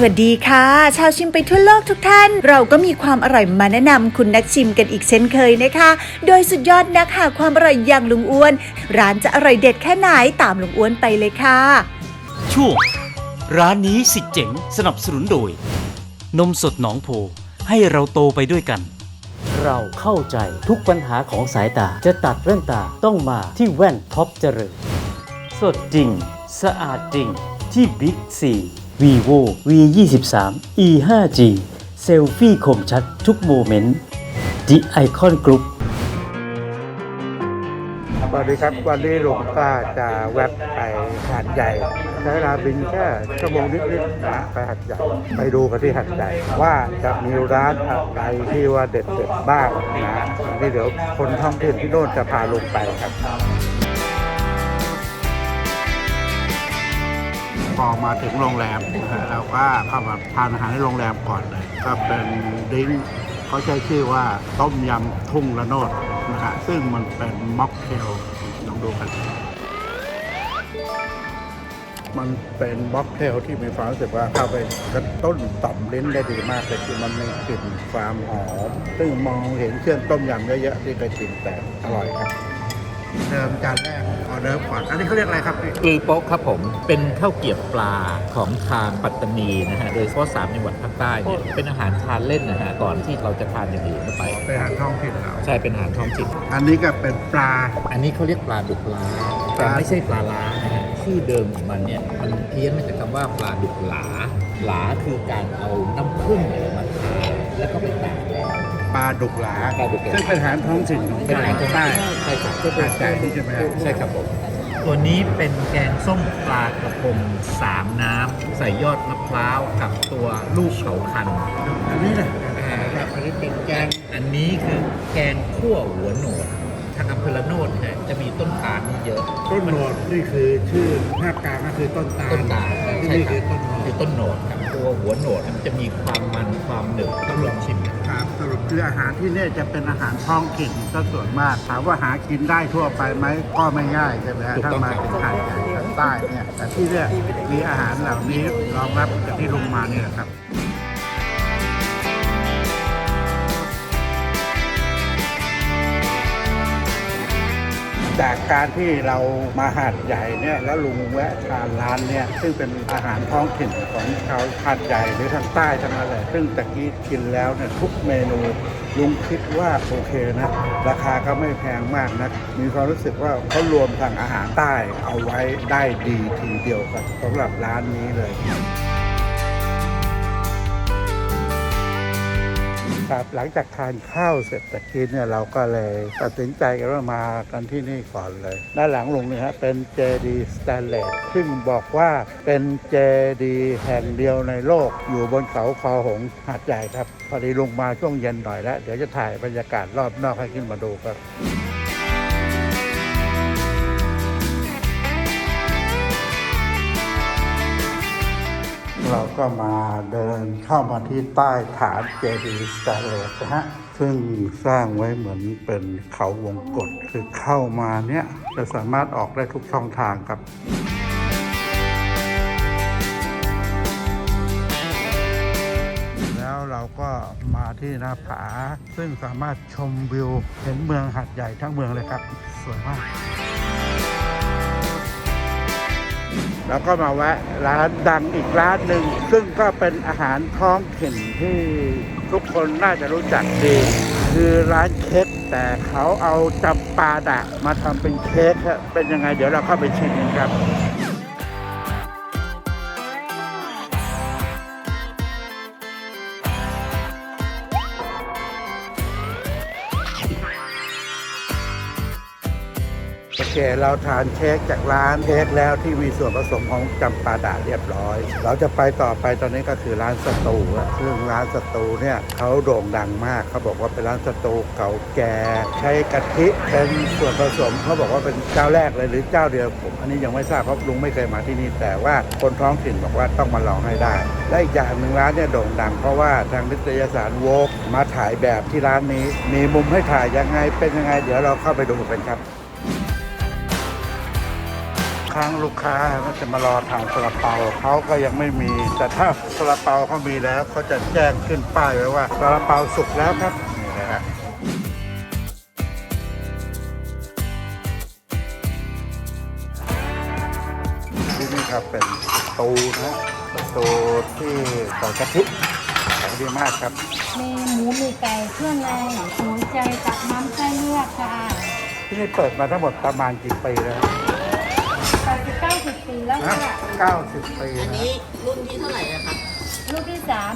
สวัสดีค่ะ ชาวชิมไปทั่วโลกทุกท่าน เราก็มีความอร่อยมาแนะนำคุณนักชิมกันอีกเช่นเคยนะคะ โดยสุดยอดนักหาความอร่อยอย่างลุงอ้วน ร้านจะอร่อยเด็ดแค่ไหนตามลุงอ้วนไปเลยค่ะช่วงร้านนี้สิเจ๋งสนับสนุนโดย นมสดหนองโพให้เราโตไปด้วยกัน เราเข้าใจทุกปัญหาของสายตาจะตัดแว่นตาต้องมาที่แว่นท็อปเจริญสดจริง สะอาดจริงที่บิ๊กซี vivo v 2 3 e 5 g เซลฟี่คมชัดทุกโมเมนต์ The Icon Group สวัสดีครับวันนี้ลุงก็จะแวะไปหาดใหญ่ใช้เวลาบินแค่ชั่วโมงนิดๆนะไปหาดใหญ่ไปดูกันที่หาดใหญ่ว่าจะมีร้านอะไรที่ว่าเด็ดๆบ้างนะนี่เดี๋ยวคนท้องถิ่นที่โน่นจะพาลงไปครับ พอมาถึงโรงแรมเราก็เข้ามาทานอาหารในโรงแรมก่อนเลยก็เป็นดิ้งเขาใช้ชื่อว่าต้มยำทุ่งละโนดนะฮะซึ่งมันเป็นม็อกเทลลองดูกัน มันเป็นม็อกเทลที่มีความรู้สึกว่าเข้าไปกระต้นต่อมลิ้นได้ดีมากเลยคือมันมีกลิ่นความหอมซึ่งมองเห็นเครื่องต้มยำเยอะๆที่เคยกินแต่อร่อยครับ เดิมจานแรกออเดิร์ฟก่อนอันนี้เขาเรียกอะไรครับพี่กลือโป๊กครับผมเป็นข้าวเกรี๊ยวปลาของทางปัตตานีนะฮะโดยเฉพาะสามจังหวัดภาคใต้เนี่ยเป็นอาหารทานเล่นนะฮะก่อนที่เราจะทานอย่างอื่นเข้าไป เป็นอาหารท้องถิ่นเราใช่เป็นอาหารท้องถิ่นอันนี้ก็เป็นปลา อันนี้เขาเรียกปลาดุกล้าแต่ไม่ใช่ปลาล้านะฮะชื่อเดิมของมันเนี่ยมันเพี้ยนมาจากคำว่าปลาดุกหลาหลาคือการเอาน้ำผึ้งเนี่ยมาทาแล้วก็ไปตากแดด ปลาดุกหลาปลาดุกหลา ซึ่งเป็นอาหารท้องถิ่นของเป็นอาหารทางใต้ใต้ ใช่ครับหาดใหญ่นี่ใช่ไหมครับ ใช่ครับผม ตัวนี้เป็นแกงส้มปลากระพงสามน้ำใส่ยอดมะพร้าวกับตัวลูกเขาคัน อันนี้แหละอ่าครับอันนี้เป็นแกงอันนี้คือแกงคั่วหัวโหนดทางอำเภอละโนดนะจะมีต้นตาลนี่เยอะต้นโหนดนี่คือชื่อภาคกลางก็คือต้นตาลต้นตาลที่ใช่นี่ครัคือบต้นโหนคือดต้นโหนดครับตัวหัวโหนดมันจะมีความมันความหนึบต้องลองชิม ครับสรุปคืออาหารที่นี่จะเป็นอาหารท้องถิ่นซะส่วนมาก ถามว่าหากินได้ทั่วไปไหมก็ไม่ง่ายใช่ไหมฮะถูกถ้าต้อง มาครับถึงหาดใหญ่ทางใต้เนี่ยแต่ที่เนี่ยมีอาหารเหล่านี้รองรับจากที่ลงมาเนี่ยครับ จากการที่เรามาหาดใหญ่เนี่ยแล้วลุงแวะทานร้านเนี่ยซึ่งเป็นอาหารท้องถิ่นของชาวหาดใหญ่หรือทางใต้ทั้งนั้นเลยซึ่งตะกี้กินแล้วเนี่ยทุกเมนูลุงคิดว่าโอเคนะราคาก็ไม่แพงมากนะมีความรู้สึกว่าเขารวมทางอาหารใต้เอาไว้ได้ดีทีเดียวกันสำหรับร้านนี้เลย ครับหลังจากทานข้าวเสร็จตะกี้เนี่ยเราก็เลยตัดสินใจกันว่ามากันที่นี่ก่อนเลย ด้านหลังลงเนี่ยฮะเป็นเจดีสแตนเลสซึ่งบอกว่าเป็นเจดีแห่งเดียวในโลก อยู่บนเขาคอหงส์หาดใหญ่ครับ พอดีลงมาช่วงเย็นหน่อยแล้ว เดี๋ยวจะถ่ายบรรยากาศรอบนอกให้ขึ้นมาดูครับ เราก็มาเดินเข้ามาที่ใต้ฐานเจดีย์สแตนเลสนะฮะ ซึ่งสร้างไว้เหมือนเป็นเขาวงกฏคือเข้ามาเนี้ยจะสามารถออกได้ทุกช่องทางครับแล้วเราก็มาที่หน้าผา ซึ่งสามารถชมวิวเห็นเมืองหัดใหญ่ทั้งเมืองเลยครับ สวยมาก แล้วก็มาแวะร้านดังอีกร้านหนึ่ง ซึ่งก็เป็นอาหารท้องถิ่นที่ทุกคนน่าจะรู้จักดี คือร้านเค้กแต่เขาเอาจำปาดะมาทำเป็นเค้กฮะเป็นยังไง เดี๋ยวเราเข้าไปชิมกันครับ ค เราทานเค้กจากร้านเค้กแล้วที่มีส่วนผสมของจำปาดาเรียบร้อย เราจะไปต่อไปตอนนี้ก็คือร้านสตูอะซึ่งร้านสตูเนี่ยเขาโด่งดังมากเขาบอกว่าเป็นร้านสตูเก่าแก่ใช้กะทิเป็นส่วนผสมเขาบอกว่าเป็นเจ้าแรกเลยหรือเจ้าเดียวผมอันนี้ยังไม่ทราบเพราะลุงไม่เคยมาที่นี่แต่ว่าคนท้องถิ่นบอกว่าต้องมาลองให้ได้ และอีกอย่างหนึ่งร้านเนี่ยโด่งดังเพราะว่าทางนิตยสารโวกมาถ่ายแบบที่ร้านนี้ มีมุมให้ถ่ายยังไงเป็นยังไง เดี๋ยวเราเข้าไปดูกันครับ รั้งลูกค้าก็จะมารอทานซาลาเปาเขาก็ยังไม่มี แต่ถ้าซาลาเปาเขามีแล้วเขาจะแจ้งขึ้นป้ายไว้ว่าซาลาเปาสุกแล้วครับนี่นะฮะที่นี่ครับเป็นสตูนะฮะสตูที่ใส่กะทิขายดีมากครับ มีหมูมีไก่เครื่องในหมูใจตักน้ำไส้เลือดค่ะที่นี่เปิดมาทั้งหมดประมาณกี่ปีแล้วแปด สิบเก้าสิบปีแล้วนะค่ะเก้าสิบปีนะลูกที่สาม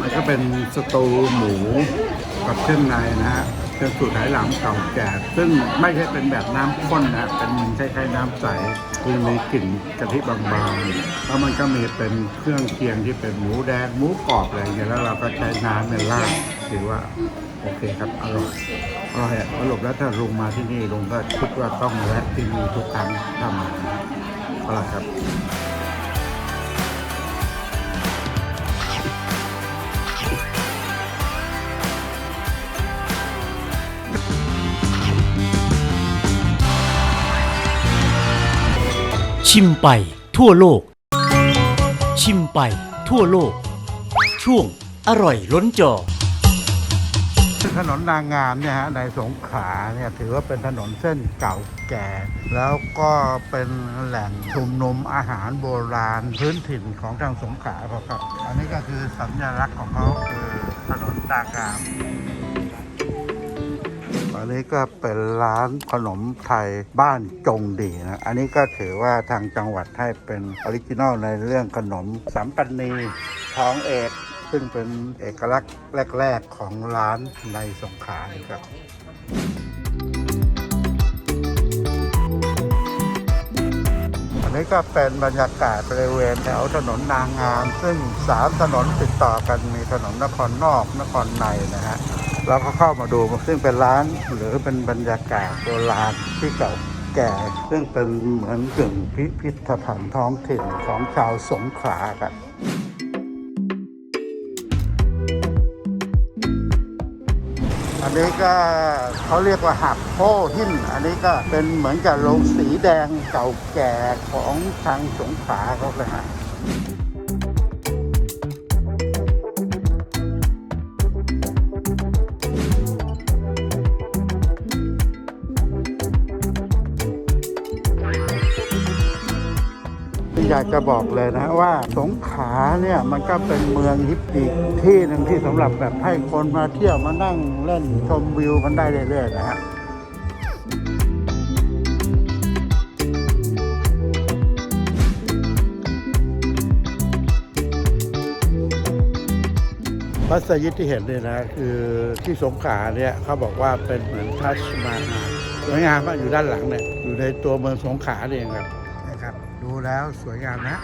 มันก็เป็นสตูหมูกับเครื่องในนะฮะ เป็นสูตรไหหลำเก่าแก่ ซึ่งไม่ใช่เป็นแบบน้ำข้นนะเป็นคล้ายๆน้ำใสคือมีกลิ่นกะทิบางๆแล้วมันก็มีเป็นเครื่องเคียงที่เป็นหมูแดงหมูกรอบอะไรอย่างเงี้ยแล้วเราก็ใช้น้ำเป็นราดถือว่าโอเคครับอร่อยอร่อยอะสรุปแล้วถ้าลุงมาที่นี่ลุงก็คิดว่าต้องแวะที่นี่ทุกครั้งถ้ามานะอร่อยครับ ชิมไปทั่วโลก ชิมไปทั่วโลก ช่วงอร่อยล้นจอ ถนนนางงามเนี่ยฮะในสงขลาเนี่ยถือว่าเป็นถนนเส้นเก่าแก่ แล้วก็เป็นแหล่งชุมนุมอาหารโบราณพื้นถิ่นของทางสงขลาครับ อันนี้ก็คือสัญลักษณ์ของเขาคือถนนนางงาม อันนี้ก็เป็นร้านขนมไทยบ้านจงดีนะ อันนี้ก็ถือว่าทางจังหวัดให้เป็นออริจินอลในเรื่องขนมสัมปันนีท้องเอก ซึ่งเป็นเอกลักษณ์แรก ๆ ของร้านในสงขลาครับอันนี้ก็เป็นบรรยากาศบริเวณแถวถนนนางงาม ซึ่งสามถนนติดต่อกันมีถนนนครนอกนครในนะฮะ เราก็เข้ามาดูซึ่งเป็นร้านหรือเป็นบรรยากาศโบราณที่เก่าแก่ ซึ่งเป็นเหมือนกึ่งพิพิธภัณฑ์ท้องถิ่นของชาวสงขลาครับอันนี้ก็เขาเรียกว่าหักโพหิน อันนี้ก็เป็นเหมือนกับโรงสีแดงเก่าแก่ของทางสงขลาเขาเลยฮะ อยากจะบอกเลยนะว่าสงขลาเนี่ยมันก็เป็นเมืองฮิปอีกที่หนึ่งที่สำหรับแบบให้คนมาเที่ยวมานั่งเล่นชมวิวกันได้เรื่อยๆนะฮะมัสยิดที่เห็นเนี่ยนะคือที่สงขลาเนี่ยเขาบอกว่าเป็นเหมือนทัชมาฮาลสวยงามมากอยู่ด้านหลังเนี่ยอยู่ในตัวเมืองสงขลาเองครับนะ แล้วสวยงามนะ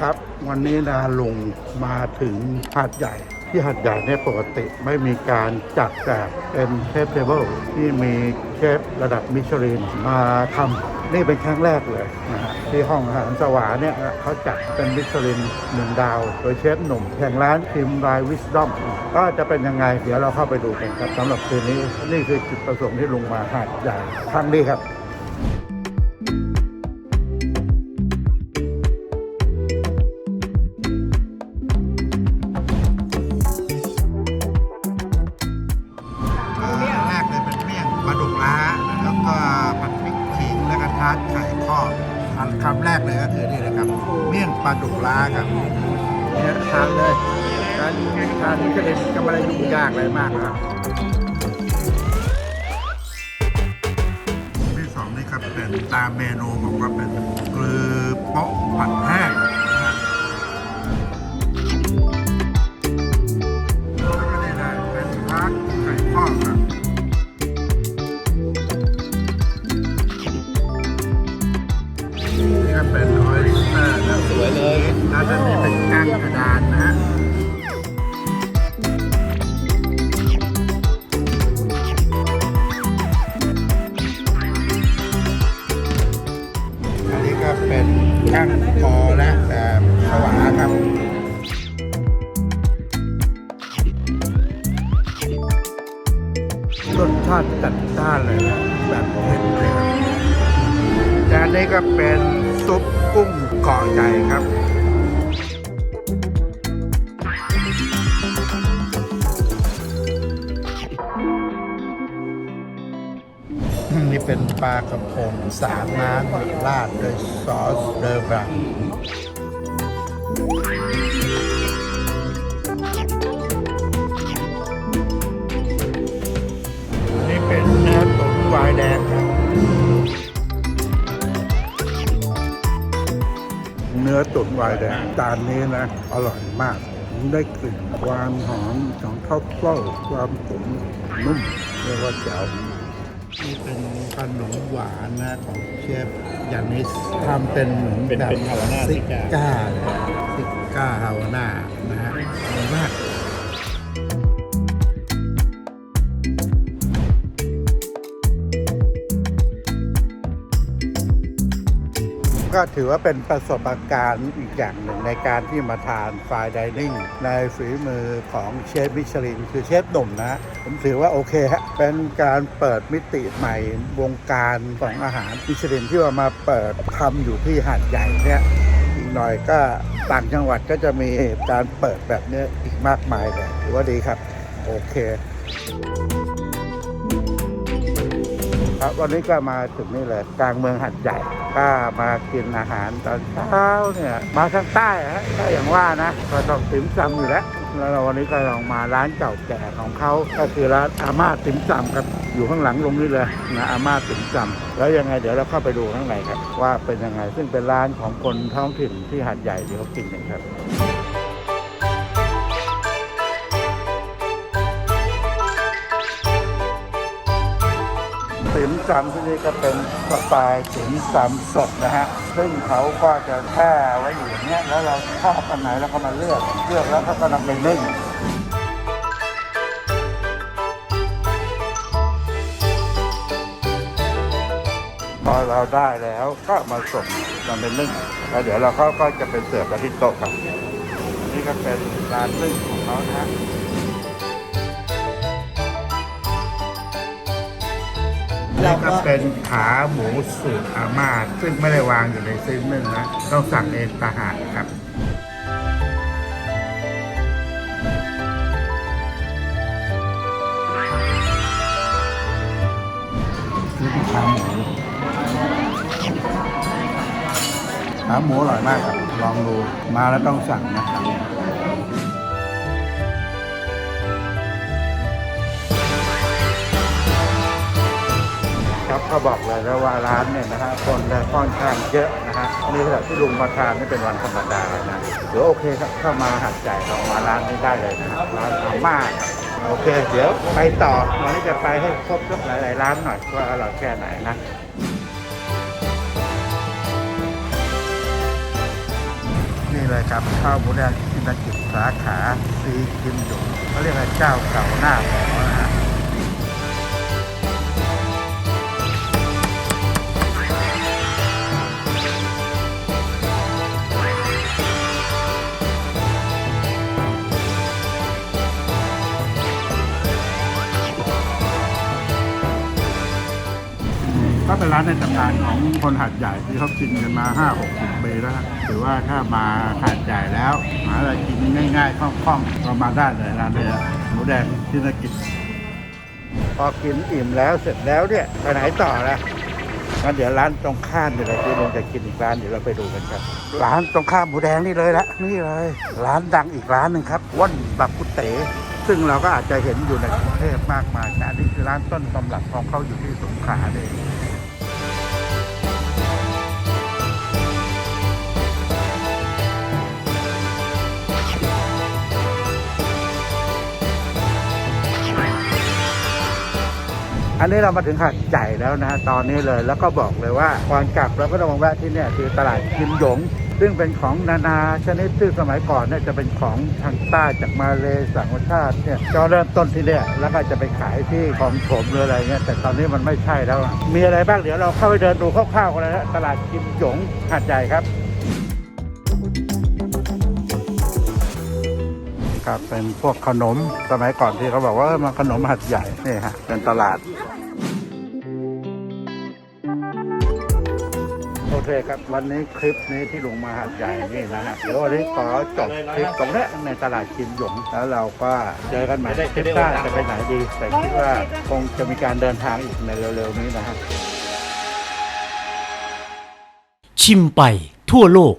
ครับวันนี้นะลุงมาถึงหาดใหญ่ ที่หาดใหญ่เนี่ยปกติไม่มีการจัดแบบเป็นเชฟเทเบิลที่มีเชฟระดับมิชลินมาทำนี่เป็นครั้งแรกเลยนะฮะที่ห้องอาหารสวาเนี่ยเขาจัดเป็นมิชลินหนึ่งดาว โดยเชฟหนุ่มแห่งร้านพิมรายวิสดอมก็จะเป็นยังไง เดี๋ยวเราเข้าไปดูกันครับสำหรับคืนนี้ นี่คือจุดประสงค์ที่ลงมาหาดใหญ่ครั้งนี้ครับ กว่าเป็นเกลือเปาะผัดแห้งนะฮะแล้วก็นี่นะเป็นพักไก่ทอดครับนี่ก็เป็นออยสเตอร์นะสวยเลยแล้วก็นี่เป็นก้างกระดานนะฮะ เป็นก้างพอและแบบสวาครับรสชาติจัดจ้านเลยนะแบบเผ็ดเลยครับจานนี้ก็เป็นซุปกุ้งเกาะใหญ่ครับ เป็นปลากระพงสามน้ำราดด้วยซอสเดอร์บรังนี่เป็นเนื้อตุ๋นวายแดงครับ เนื้อตุ๋นวายแดงจานนี้นะ อร่อยมากผมได้กลิ่นความหอมของข้าวเปล่าความตุ๋นนุ่มเรียกว่าแจ๋ว นี่เป็นขนมหวานนะของเชฟยานิสทำเป็นเหมือนเป็นแบบเป็นฮาวาน่าซิซิก้า ก้าเลยซิก้าฮาวาน่านะฮะอร่อยมาก ก็ถือว่าเป็นประสบการณ์อีกอย่างหนึ่งในการที่มาทานฟายดิเนิ่งในฝีมือของเชฟมิชลิน คือเชฟหนุ่มนะ ผมถือว่าโอเคฮะเป็นการเปิดมิติใหม่วงการของอาหารมิชลินที่ว่ามาเปิดทำอยู่ที่หาดใหญ่เนี่ยอีกหน่อยก็ต่างจังหวัดก็จะมีการเปิดแบบนี้อีกมากมายเลยถือว่าดีครับ โอเคครับวันนี้ก็มาถึงนี่เลยกลางเมืองหัดใหญ่ ก็มากินอาหารตอนเช้าเนี่ยมาทางใต้ฮะก็อย่างว่านะก็ต้องติ่มซำอยู่แล้วแล้วเราวันนี้ก็ลองมาร้านเก่าแก่ของเขาก็คือร้านอาม่าติ่มซำครับอยู่ข้างหลังลงนี่เลยนะอาม่าติ่มซำแล้วยังไงเดี๋ยวเราเข้าไปดูข้างในครับ ว่าเป็นยังไงซึ่งเป็นร้านของคนท้องถิ่นที่หัดใหญ่ที่เขากินกันครับ ติ๋มซำที่นี่ก็เป็นสไตล์ติ๋มซำสดนะฮะ ซึ่งเขาก็จะแช่ไว้อยู่อย่างเงี้ย แล้วเราชอบอันไหนเราก็มาเลือก เลือกแล้วก็นำไปนึ่งพอเราได้แล้วก็มาส่งนำไปนึ่งแล้วเดี๋ยวเราก็ก็จะเป็นเสิร์ฟกันที่โต๊ะครับ นี่ก็เป็นร้านนึ่งของเขานะ ฮะนี่ก็เป็นขาหมูสูตรอาม่าซึ่งไม่ได้วางอยู่ในซิ้นนึ่งนะต้องสั่งเองต่างหากครับนี่คือขาหมูขาหมูอร่อยมากครับ ลองดูมาแล้วต้องสั่งนะครับ ครับอกเลยนะว่าร้านเนี่ยนะฮะคนจะค่อนข้างเยอะนะฮะนี่ขณะที่ลุงมาทานนี่เป็นวันธรรมดานะเดี๋ยวโอเคครับเข้ามาหัดใจายเรามาร้านนี้ได้เลยนะฮะร้านอาม่าครับโอเค เดี๋ยวไปต่อวันนี้จะไปให้ครบทุกหลายๆร้านหน่อยว่าอร่อยแค่ไหนนะนี่เลยครับข้าวหมูแดงกินกิจสาขาซีกิมจุเขาเรียกว่าเจ้าเก่าหน้าหมอนะ เป็นร้านในตำนานของคนหาดใหญ่ที่เขากินกันมา5 6 0ปีแล้วถือว่าถ้ามาหาดใหญ่แล้ว หาอะไรกินง่ายๆคล่องๆก็มาได้เลยร้านนี้หมูแดงที่นักกินพอกินอิ่มแล้วเสร็จแล้วเนี่ยไปไหนต่อละงั้นเดี๋ยวร้านตรงข้ามเดี๋ยวเราจะลงจะกินอีกร้านเดี๋ยวเราไปดูกันครับ ร้านตรงข้ามหมูแดงนี่เลยละนี่เลย ร้านดังอีกร้านหนึ่งครับว่อนบักกุเต๋ซึ่งเราก็อาจจะเห็นอยู่ในกรุงเทพมากมายแต่อันนี้คือร้านต้นตำรับของเขาอยู่ที่สงขลาเลย อันนี้เรามาถึงหาดใหญ่แล้วนะตอนนี้เลยแล้วก็บอกเลยว่าก่อนกลับเราก็ต้องมาแวะที่เนี่ยคือตลาดกิมหยง ซึ่งเป็นของนานาชนิดซึ่งสมัยก่อนเนี่ยจะเป็นของทางใต้จากมาเลสังชาติเนี่ยจะเริ่มต้นที่เนี่ยแล้วก็จะไปขายที่ของถมหรืออะไรเงี้ยแต่ตอนนี้มันไม่ใช่แล้ว มีอะไรบ้างเดี๋ยวเราเข้าไปเดินดูคร่าวๆกันเลยนะตลาดกิมหยงหาดใหญ่ครับครับเป็นพวกขนมสมัยก่อนที่เขาบอกว่ามาขนมหัดใหญ่นี่ฮะเป็นตลาด โอเคครับ วันนี้คลิปนี้ที่ลงมาหาดใหญ่นี่นะฮะเดี๋ยววันนี้ขอจบคลิปตรงนี้ในตลาดกิมหยงแล้วเราก็เจอกันใหม่คลิปหน้าจะไปไหนดี แต่คิดว่าคงจะมีการเดินทางอีกในเร็วๆนี้นะฮะชิมไปทั่วโลก